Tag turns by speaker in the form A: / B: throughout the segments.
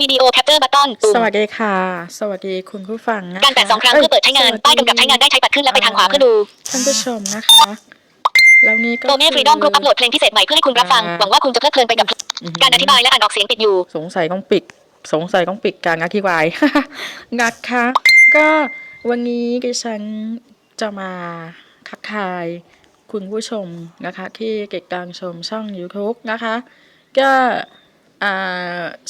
A: วิดีโอแคปเจอร์บัตตอนปุ่ม
B: สวัสดีค่ะ สวัสดีคุณผู้ฟังนะคะ
A: การแตะสองครั้งเพื่อเปิดใช้งานป้ายกำกับใช้งานได้ใช้ปัดขึ้นและไปทางขวาเพื่อดู
B: ท่านผู้ชมนะคะแล้วนี่ก็
A: โดเมฟรีดอมกรุ๊ปอัปโหลดเพลงพิเศษใหม่เพื่อให้คุณรับฟัง หวังว่าคุณจะเพลิดเพลินไปกับ
B: อืม
A: การอธิบายและอ่านออกเสียงปิดอยู่
B: สงสัยต้องปิด สงสัยต้องปิดการอธิบายนะคะ ก็วันนี้ดิฉันจะมาทักทาย คุณผู้ชมนะคะ ที่ติดตามชมช่อง YouTube นะคะ ก็อ่า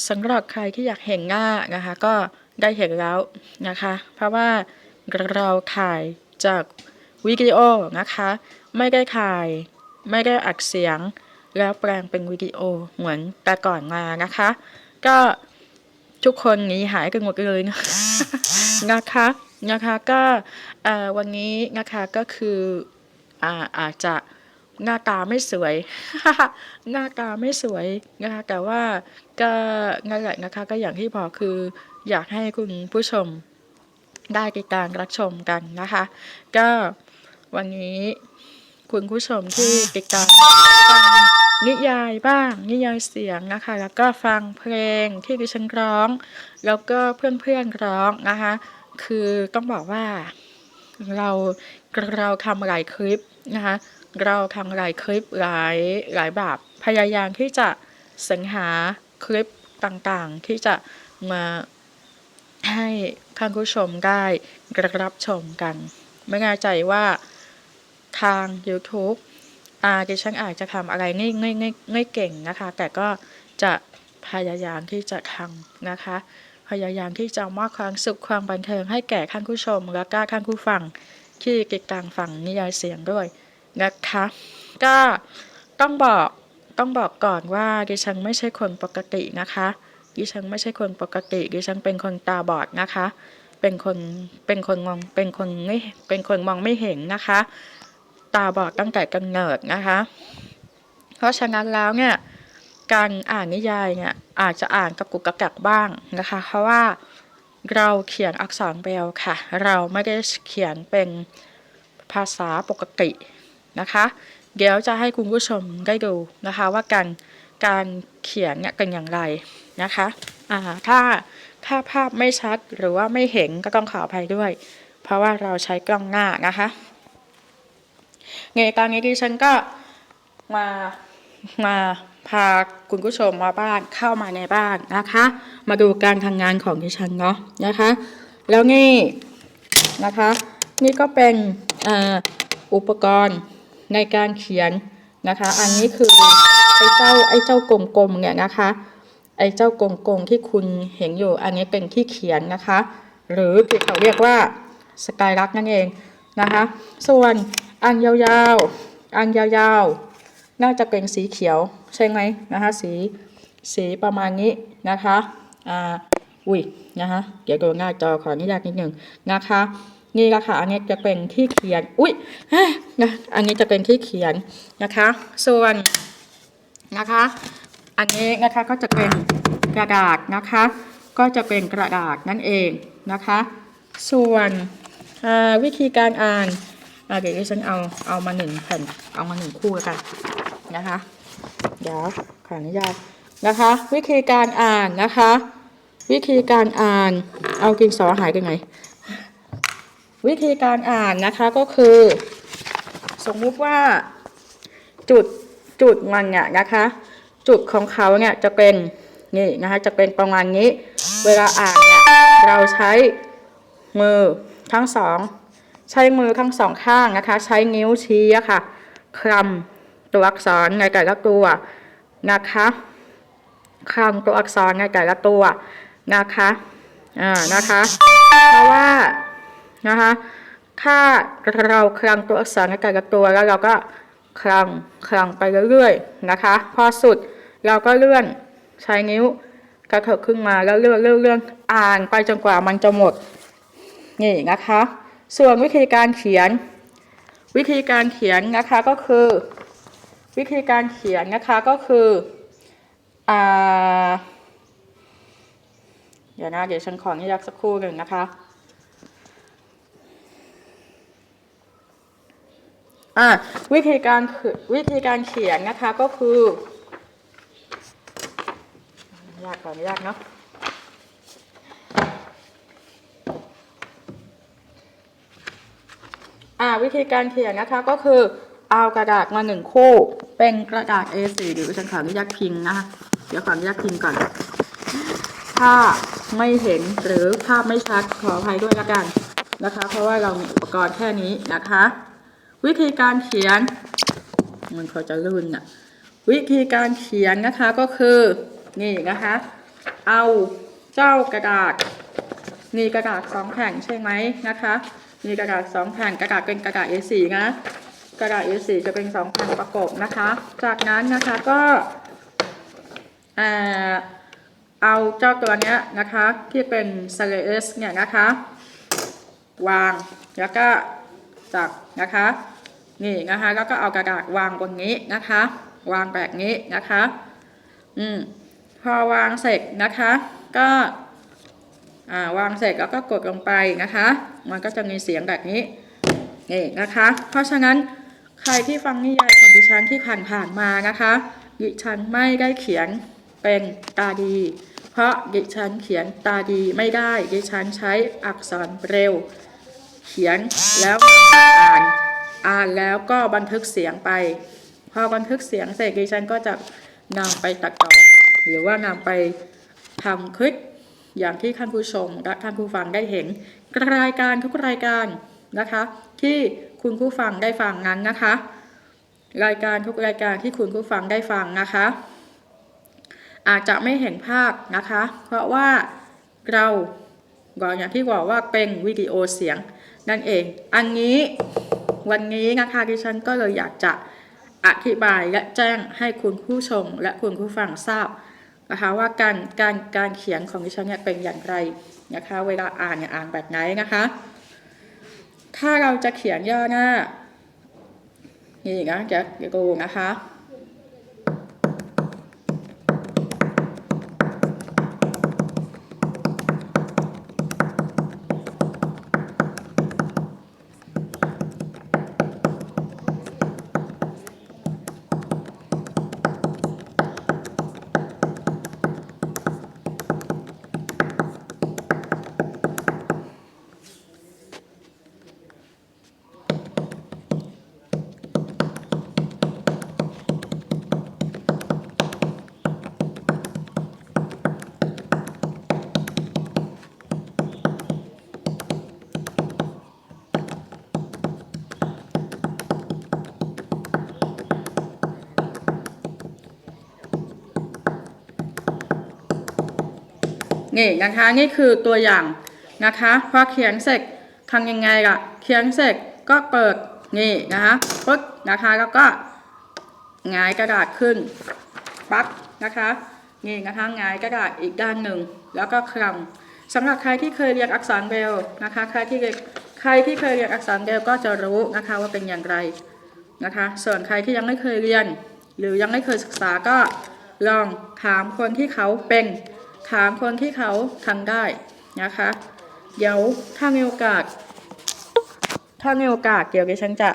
B: สำหรับใครที่อยากเห็นหน้านะคะ ก็ได้เห็นแล้วนะคะ เพราะว่าเราถ่ายจากวิดีโอนะคะ ไม่ได้ถ่ายไม่ได้อัดเสียง แล้วแปลงเป็นวิดีโอเหมือนแต่ก่อนมานะคะ ก็ทุกคนหนีหายกันหมดเลยนะนะคะนะคะก็วันนี้นะคะก็คืออาอาจจะ หน้าตาไม่สวย หน้าตาไม่สวยนะคะแต่ว่าก็นั่นแหละนะคะก็อย่างที่บอกคืออยากให้คุณผู้ชมได้ติดตามรับชมกันนะคะ ก็วันนี้คุณผู้ชมที่ติดตามฟังนิยายบ้าง นิยายเสียงนะคะ แล้วก็ฟังเพลงที่ดิฉันร้อง แล้วก็เพื่อนๆร้องนะคะ คือต้องบอกว่าเราเราทำหลายคลิป นะคะเราทำหลายคลิปหลายหลายแบบพยายามที่จะสรรหาคลิปต่างๆ ที่จะมาให้ท่านผู้ชมได้รับชมกัน ไม่แน่ใจว่าทาง YouTube อาดิฉันอาจจะทำอะไรง่ายง่ายง่ายง่ายเก่งนะคะ แต่ก็จะพยายามที่จะทำนะคะ พยายามที่จะมอบความสุขความบันเทิงให้แก่ท่านผู้ชมและก็ท่านผู้ฟัง ที่ติดตามฟังนิยายเสียงด้วยนะคะ ก็ต้องบอกต้องบอกก่อนว่าดิฉันไม่ใช่คนปกตินะคะ ดิฉันไม่ใช่คนปกติ ดิฉันเป็นคนตาบอดนะคะ เป็นคนเป็นคนมองเป็นคนไม่เป็นคนมองไม่เห็นนะคะ ตาบอดตั้งแต่กำเนิดนะคะ เพราะฉะนั้นแล้วเนี่ยการอ่านนิยายเนี่ยอาจจะอ่านกระกุกกะกักบ้างนะคะ เพราะว่า เราเขียนอักษรเบรลค่ะ เราไม่ได้เขียนเป็นภาษาปกตินะคะ เดี๋ยวจะให้คุณผู้ชมได้ดูนะคะว่าการการเขียนเนี่ยเป็นอย่างไรนะคะอ่าถ้าถ้าภาพไม่ชัดหรือว่าไม่เห็นก็ต้องขออภัยด้วย เพราะว่าเราใช้กล้องหน้านะคะในตอนนี้ดิฉันก็มามา พาคุณผู้ชมมาบ้านเข้ามาในบ้านนะคะ มาดูการทำงานของดิฉันเนาะนะคะ แล้วนี่นะคะ นี่ก็เป็นอ,อุปกรณ์ในการเขียนนะคะ อันนี้คือไอ้เจ้าไอ้เจ้ากลมๆเนี่ยนะคะ ไอ้เจ้ากลมๆที่คุณเห็นอยู่ อันนี้เป็นที่เขียนนะคะ หรือที่เขาเรียกว่าสกายลักนั่นเองนะคะ ส่วนอันยาวๆ อันยาวๆ น่าจะเป็นสีเขียวใช่ไหมนะคะสีสีประมาณนี้นะคะอ่าอุ้ยนะคะเดี๋ยวดูหน้าจอขออนุญาตนิดหนึ่งนะคะนี่ละค่ะอันนี้จะเป็นที่เขียนอุ้ยนะอันนี้จะเป็นที่เขียนนะคะ ส่วนนะคะ อันนี้นะคะก็จะเป็นกระดาษนะคะ ก็จะเป็นกระดาษนั่นเองนะคะ ส่วนวิธีการอ่านเดี๋ยวดิฉันเอาเอามาหนึ่งแผ่นเอามาหนึ่งคู่กัน นะคะ เดี๋ยวขออนุญาตนะคะ วิธีการอ่านนะคะ วิธีการอ่านเอากินสอหายกันไงวิธีการอ่านนะคะก็คือ สมมุติว่าจุดจุดมันเนี่ยนะคะ จุดของเขาเนี่ยจะเป็นนี่นะคะจะเป็นประมาณนี้ เวลาอ่านเนี่ยเราใช้มือทั้งสองใช้มือทั้งสองข้างนะคะ ใช้นิ้วชี้อะค่ะคลำ ตัวอักษรในแต่ละตัวนะคะคลำตัวอักษรในแต่ละตัวนะคะอ่านะคะเพราะว่านะคะถ้าเราคลำตัวอักษรในแต่ละตัวแล้วเราก็คลำคลำไปเรื่อยๆนะคะ พอสุดเราก็เลื่อนใช้นิ้วกระเถิบขึ้นมาแล้วเลื่อนเลื่อนเลื่อนอ่านไปจนกว่ามันจะหมดนี่นะคะ ส่วนวิธีการเขียน วิธีการเขียนนะคะก็คือ วิธีการเขียนนะคะก็คือเดี๋ยวนะเดี๋ยวฉันของยักสักครู่หนึ่งนะคะวิธีการวิธีการเขียนนะคะก็คือยากก่อนยากเนาะอ่าวิธีการเขียนนะคะก็คือเอากระดาษมาหนึ่งคู่ เป็นกระดาษ A4 เดี๋ยวฉันขออนุญาตพิมพ์นะคะเดี๋ยวขออนุญาตพิมพ์ก่อน ถ้าไม่เห็นหรือภาพไม่ชัดขออภัยด้วยละกันนะคะ เพราะว่าเรามีอุปกรณ์แค่นี้นะคะ วิธีการเขียน มันเขาจะลื่นน่ะวิธีการเขียนนะคะก็คือนี่นะคะ เอาเจ้ากระดาษมีกระดาษสองแผ่นใช่ไหมนะคะ มีกระดาษสองแผ่นกระดาษเป็นกระดาษ A4 นะ กระดาษ A4 จะเป็นสองแผ่นประกบนะคะ จากนั้นนะคะก็อ่าเอาเจ้าตัวนี้นะคะที่เป็นสเลสเนี่ยนะคะ วางแล้วก็จับนะคะนี่นะคะแล้วก็เอากระดาษวางบนนี้นะคะ วางแบบนี้นะคะ อืมพอวางเสร็จนะคะ ก็อ่าวางเสร็จแล้วก็กดลงไปนะคะ มันก็จะมีเสียงแบบนี้นี่นะคะ เพราะฉะนั้น ใครที่ฟังนิยายของดิฉันที่ผ่านผ่านๆมานะคะ ดิฉันไม่ได้เขียนเป็นตาดี เพราะดิฉันเขียนตาดีไม่ได้ ดิฉันใช้อักษรเร็ว เขียนแล้วอ่าน อ่านแล้วก็บันทึกเสียงไป พอบันทึกเสียงเสร็จดิฉันก็จะนำไปตัดต่อ หรือว่านำไปทำคลิปอย่างที่ท่านผู้ชมและท่านผู้ฟังได้เห็นรายการทุกรายการ นะคะ ที่คุณผู้ฟังได้ฟังนั้นนะคะ รายการทุกรายการที่คุณผู้ฟังได้ฟังนะคะ อาจจะไม่เห็นภาพนะคะ เพราะว่าเราบอกอย่างที่บอกว่าเป็นวิดีโอเสียงนั่นเอง อันนี้วันนี้นะคะดิฉันก็เลยอยากจะอธิบายและแจ้งให้คุณผู้ชมและคุณผู้ฟังทราบนะคะว่าการการการเขียนของดิฉันเนี่ยเป็นอย่างไรนะคะ เวลาอ่านเนี่ยอ่านแบบไหนนะคะ ถ้าเราจะเขียนย่อหน้านี่นะจะเดี๋ยวดูนะคะ นี่นะคะ นี่คือตัวอย่างนะคะพอเขียนเสร็จทำยังไงล่ะ เขียนเสร็จก็เปิดนี่นะคะปึ๊บนะคะแล้วก็หงายกระดาษขึ้นปั๊บนะคะนี่นะคะหงายกระดาษอีกด้านหนึ่ง แล้วก็คลำสำหรับใครที่เคยเรียนอักษรเบลนะคะ ใครที่ใครที่เคยเรียนอักษรเบลก็จะรู้นะคะว่าเป็นอย่างไรนะคะ ส่วนใครที่ยังไม่เคยเรียน หรือยังไม่เคยศึกษาก็ลองถามคนที่เขาเป็น ถามคนที่เขาทำได้นะคะ เดี๋ยวถ้ามีโอกาส ถ้ามีโอกาสเดี๋ยวดิฉันจะ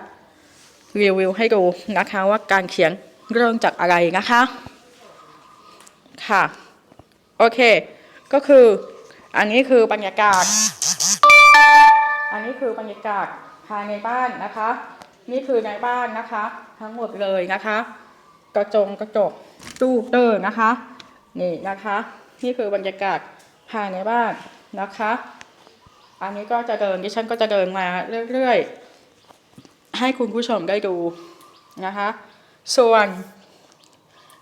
B: รีวิวให้ดูนะคะว่าการเขียนเริ่มจากอะไรนะคะ ค่ะ โอเค ก็คืออันนี้คือบรรยากาศ อันนี้คือบรรยากาศภายในบ้านนะคะ นี่คือในบ้านนะคะ ทั้งหมดเลยนะคะ กระจงกระจกตู้เตอร์นะคะ นี่นะคะ นี่คือบรรยากาศภายในบ้านนะคะ อันนี้ก็จะเดินดิฉันก็จะเดินมาเรื่อยๆ ให้คุณผู้ชมได้ดูนะคะ ส่วน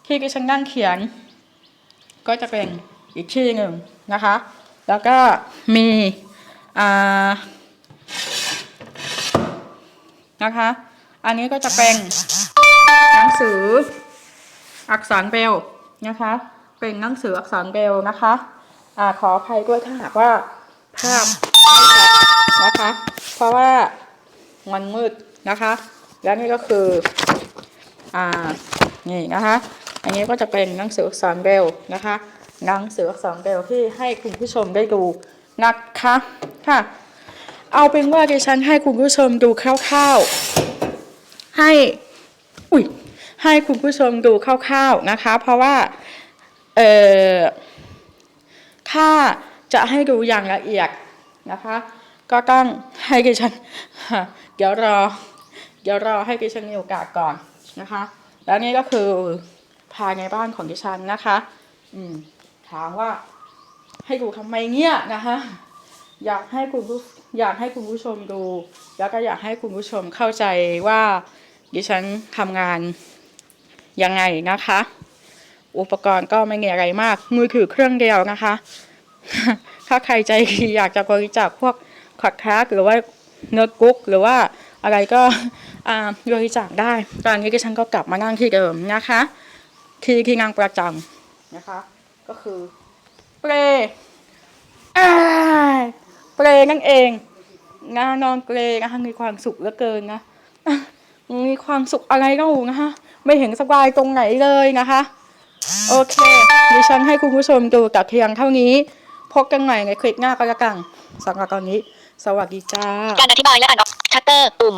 B: ที่ดิฉันนั่งเขียน ก็จะเป็นอีกที่หนึ่งนะคะ แล้วก็มีอ่านะคะ อันนี้ก็จะเป็นหนังสืออักษรเบลนะคะ เป็นหนังสืออักษรเบรลนะคะอ่าขออภัยด้วยถ้าหากว่าภาพไม่ชัดนะคะ เพราะว่ามันมืดนะคะ แล้วนี่ก็คืออ่านี่นะคะ อันนี้ก็จะเป็นหนังสืออักษรเบรลนะคะหนังสืออักษรเบลที่ให้คุณผู้ชมได้ดูนะคะค่ะ เอาเป็นว่าดิฉันให้คุณผู้ชมดูคร่าวๆให้ อุ้ยให้คุณผู้ชมดูคร่าวๆนะคะ เพราะว่า เอ่อถ้าจะให้ดูอย่างละเอียดนะคะ ก็ต้องให้ดิฉันเดี๋ยวรอ เดี๋ยวรอให้ดิฉันมีโอกาสก่อนนะคะ แล้วนี่ก็คือภายในบ้านของดิฉันนะคะ อืมถามว่าให้ดูทำไมเนี่ยนะคะอยากให้คุณผู้อยากให้คุณผู้ชมดู แล้วก็อยากให้คุณผู้ชมเข้าใจว่าดิฉันทำงานยังไงนะคะ อุปกรณ์ก็ไม่มีอะไรมาก มือถือเครื่องเดียวนะคะ ถ้าใครใจดีอยากจะบริจาคพวกคอดแคสหรือว่าโน้ตบุ๊กหรือว่าอะไรก็บริจาคได้ ตอนนี้ดิฉันก็กลับมานั่งที่เดิมนะคะ ที่ที่นั่งประจำนะคะ ก็คือเปรอ่เปรนั่นเองงานอนเปรนะคะมีความสุขเหลือเกินนะมีความสุขอะไรเล่านะคะ ไม่เห็นสบายตรงไหนเลยนะคะ โอเค ดิฉันให้คุณผู้ชมดูกับเพียงเท่านี้ พบกันใหม่ในคลิปหน้าก็แล้วกันสำหรับตอนนี้ สวัสดีจ้า
A: การอธิบายและอ่านออกชัตเตอร์ปุ่ม